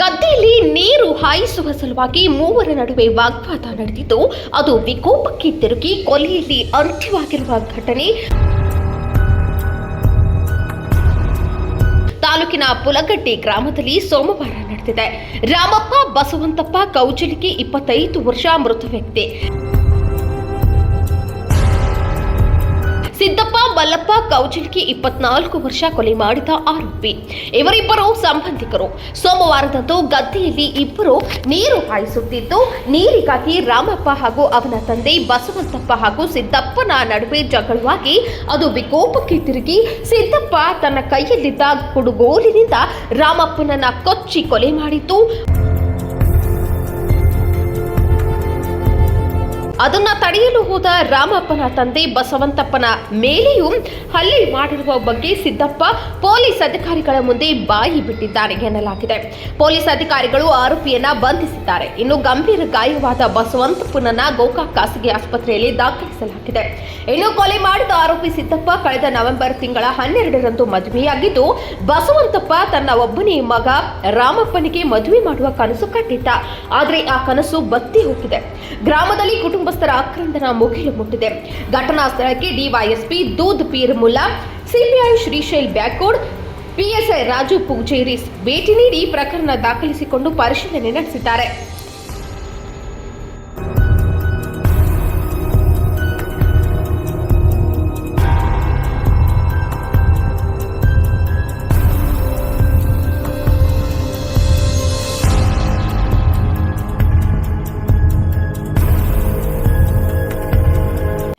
ಗದ್ದೆಯಲ್ಲಿ ನೀರು ಹಾಯಿಸುವ ಸಲುವಾಗಿ ಮೂವರ ನಡುವೆ ವಾಗ್ವಾದ ನಡೆದಿದ್ದು, ಅದು ವಿಕೋಪಕ್ಕೆ ತಿರುಗಿ ಕೊಲೆಯಲ್ಲಿ ಅಂತ್ಯವಾಗಿರುವ ಘಟನೆ. ತಾಲೂಕಿನ ಪುಲಗಡ್ಡೆ ಗ್ರಾಮದಲ್ಲಿ ಸೋಮವಾರ ನಡೆದಿದೆ. ರಾಮಪ್ಪ ಬಸವಂತಪ್ಪ ಕೌಜಲಿಗೆ ಇಪ್ಪತ್ತೈದು ವರ್ಷ ಮೃತ ವ್ಯಕ್ತಿ. ಮಲ್ಲಪ್ಪ ಕೌಚಿಲ್ಕಿ ಇಪ್ಪತ್ನಾಲ್ಕು ವರ್ಷ ಕೊಲೆ ಮಾಡಿದ ಆರೋಪಿ. ಇವರಿಬ್ಬರು ಸಂಬಂಧಿಕರು. ಸೋಮವಾರದಂದು ಗದ್ದೆಯಲ್ಲಿ ಇಬ್ಬರು ನೀರು ಹಾಯಿಸುತ್ತಿದ್ದು, ನೀರಿಗಾಗಿ ರಾಮಪ್ಪ ಹಾಗೂ ಅವನ ತಂದೆ ಬಸವಂತಪ್ಪ ಹಾಗೂ ಸಿದ್ದಪ್ಪನ ನಡುವೆ ಜಗಳವಾಗಿ ಅದು ವಿಕೋಪಕ್ಕೆ ತಿರುಗಿ ಸಿದ್ದಪ್ಪ ತನ್ನ ಕೈಯಲ್ಲಿದ್ದ ಕುಡುಗೋಲಿನಿಂದ ರಾಮಪ್ಪನನ್ನ ಕೊಚ್ಚಿ ಕೊಲೆ ಮಾಡಿದ್ದು. ಅದನ್ನ ತಡೆಯಲು ಹೋದ ರಾಮಪ್ಪನ ತಂದೆ ಬಸವಂತಪ್ಪನ ಮೇಲೆಯೂ ಹಲ್ಲೆ ಮಾಡಿರುವ ಬಗ್ಗೆ ಸಿದ್ದಪ್ಪ ಪೊಲೀಸ್ ಅಧಿಕಾರಿಗಳ ಮುಂದೆ ಬಾಯಿ ಬಿಟ್ಟಿದ್ದಾರೆ ಎನ್ನಲಾಗಿದೆ. ಪೊಲೀಸ್ ಅಧಿಕಾರಿಗಳು ಆರೋಪಿಯನ್ನ ಬಂಧಿಸಿದ್ದಾರೆ. ಇನ್ನು ಗಂಭೀರ ಗಾಯವಾದ ಬಸವಂತಪ್ಪನನ್ನ ಗೋಕಾಕ್ ಖಾಸಗಿ ಆಸ್ಪತ್ರೆಯಲ್ಲಿ ದಾಖಲಿಸಲಾಗಿದೆ. ಇನ್ನು ಕೊಲೆ ಮಾಡಿದ ಆರೋಪಿ ಸಿದ್ದಪ್ಪ ಕಳೆದ ನವೆಂಬರ್ ತಿಂಗಳ ಹನ್ನೆರಡರಂದು ಮದುವೆಯಾಗಿದ್ದು, ಬಸವಂತಪ್ಪ ತನ್ನ ಒಬ್ಬನೇ ಮಗ ರಾಮಪ್ಪನಿಗೆ ಮದುವೆ ಮಾಡುವ ಕನಸು ಕಟ್ಟಿದ್ದ ಆದರೆ ಆ ಕನಸು ಬತ್ತಿ ಹೋಗಿದೆ. ಗ್ರಾಮದಲ್ಲಿ ಕುಟುಂಬಸ್ಥರ ಆಕ್ರಂದನ ಮುಗಿಲು ಮುಟ್ಟಿದೆ. ಘಟನಾ ಸ್ಥಳಕ್ಕೆ DYSP Dood Peer Mulla CPI Shrishail Byakod PSI Raju Pujeri ಭೇಟಿ ನೀಡಿ ಪ್ರಕರಣ ದಾಖಲಿಸಿಕೊಂಡು ಪರಿಶೀಲನೆ ನಡೆಸಿದ್ದಾರೆ.